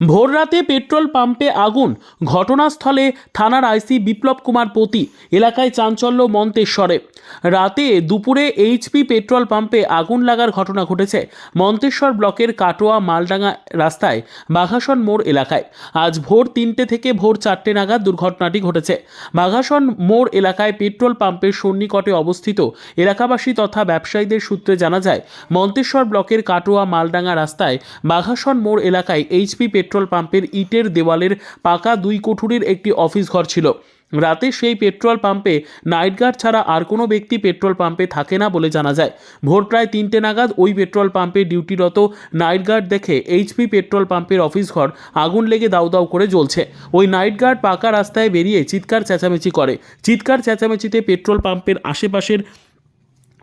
ভোররাতে পেট্রোল পাম্পে আগুন। ঘটনাস্থলে থানার আইসি বিপ্লব কুমার পতি, এলাকায় চাঞ্চল্য মন্তেশ্বরে। রাতে দুপুরে এইচপি পেট্রোল পাম্পে আগুন লাগার ঘটনা ঘটেছে মন্তেশ্বর ব্লকের কাটোয়া মালডাঙ্গা রাস্তায়, বাঘাসন মোড় এলাকায়। আজ ভোর তিনটে থেকে ভোর চারটে নাগাদ দুর্ঘটনাটি ঘটেছে। বাঘাসন মোড় এলাকায় পেট্রোল পাম্পের সন্নিকটে অবস্থিত এলাকাবাসী তথা ব্যবসায়ীদের সূত্রে জানা যায়, মন্তেশ্বর ব্লকের কাটোয়া মালডাঙ্গা রাস্তায় বাঘাসন মোড় এলাকায় এইচপি পেট্রোল পাম্পের ইটের দেওয়ালের পাকা দুই কোঠুরির একটি অফিস ঘর ছিল। রাতে সেই পেট্রোল পাম্পে নাইট গার্ড ছাড়া আর কোনো ব্যক্তি পেট্রোল পাম্পে থাকে না বলে জানা যায়। ভোর প্রায় তিনটে নাগাদ ওই পেট্রোল পাম্পে ডিউটিরত নাইট গার্ড দেখে এইচপি পেট্রোল পাম্পের অফিস ঘর আগুন লেগে দাউ দাউ করে জ্বলছে। ওই নাইট গার্ড পাকা রাস্তায় বেরিয়ে চিৎকার চেঁচামেচি করে। চিৎকার চেঁচামেচিতে পেট্রোল পাম্পের আশেপাশের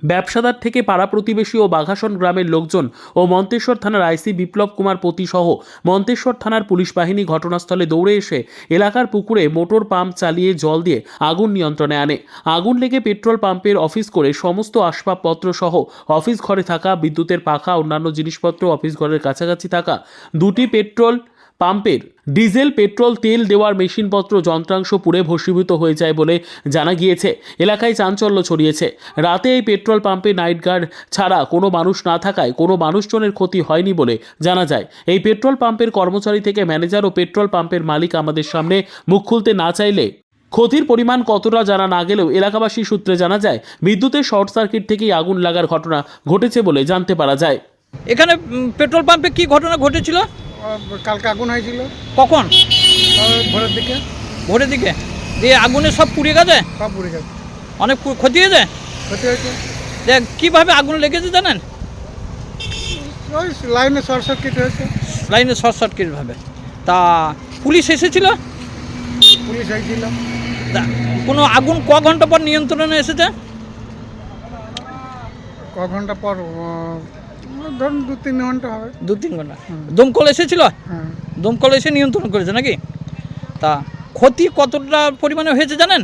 ব্যবসাদার থেকে পাড়া প্রতিবেশী ও বাঘাসন গ্রামের লোকজন ও মন্তেশ্বর থানার আইসি বিপ্লব কুমার পতি সহ মন্তেশ্বর থানার পুলিশ বাহিনী ঘটনাস্থলে দৌড়ে এসে এলাকার পুকুরে মোটর পাম্প চালিয়ে জল দিয়ে আগুন নিয়ন্ত্রণে আনে। আগুন লেগে পেট্রোল পাম্পের অফিস করে সমস্ত আসবাবপত্র সহ অফিস ঘরে থাকা, বিদ্যুতের পাখা, অন্যান্য জিনিসপত্র অফিস ঘরের কাছাকাছি থাকা, দুটি পেট্রোল পাম্পের ডিজেল, পেট্রোল, তেল দেওয়ার মেশিনপত্র, যন্ত্রাংশ পুড়ে ভস্মীভূত হয়ে যায় বলে জানা গিয়েছে। এলাকায় চাঞ্চল্য ছড়িয়েছে। রাতে এই পেট্রোল পাম্পে নাইট গার্ড ছাড়া কোনো মানুষ না থাকায় কোনো মানুষজনের ক্ষতি হয়নি বলে জানা যায়। এই পেট্রোল পাম্পের কর্মচারী থেকে ম্যানেজার ও পেট্রোল পাম্পের মালিক আমাদের সামনে মুখ খুলতে না চাইলে ক্ষতির পরিমাণ কতটা জানা না গেলেও এলাকাবাসী সূত্রে জানা যায়, বিদ্যুতের শর্ট সার্কিট থেকেই আগুন লাগার ঘটনা ঘটেছে বলে জানতে পারা যায়। এখানে পেট্রোল পাম্পে কি ঘটনা ঘটেছিল? কালকে আগুন হয়েছিল। কখন? ভোরের দিকে। ভোরের দিকে? দিয়ে আগুনে সব পুড়ে গেছে? সব পুড়ে গেছে। অনেক ক্ষতি হয়েছে? ক্ষতি হয়েছে। যে কীভাবে আগুন লেগেছে জানেন? ওই লাইনে শর্ট সার্কিট হয়েছে। লাইনে শর্ট সার্কিট ভাবে। তা পুলিশ এসেছিল? পুলিশ তা কোনো আগুন ক ঘণ্টা পর নিয়ন্ত্রণে এসেছে? ক ঘণ্টা পর ধরুন দু তিন ঘণ্টা হবে। দু তিন ঘণ্টা। দমকল এসেছিল? হ্যাঁ। দমকল এসে নিয়ন্ত্রণ করেছে নাকি? তা ক্ষতি কতটা পরিমাণে হয়েছে জানেন?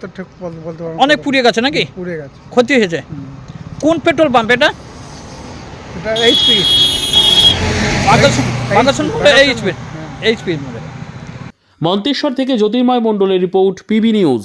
তো ঠিক বলতে বলতে পারব অনেক পুড়ে গেছে নাকি? পুড়ে গেছে। ক্ষতি হয়েছে। কোন পেট্রোল পাম্প এটা? এটা এইচপি এইচপি। এইচপি মন্তেশ্বর থেকে জ্যোতির্ময় মণ্ডলের report PB news.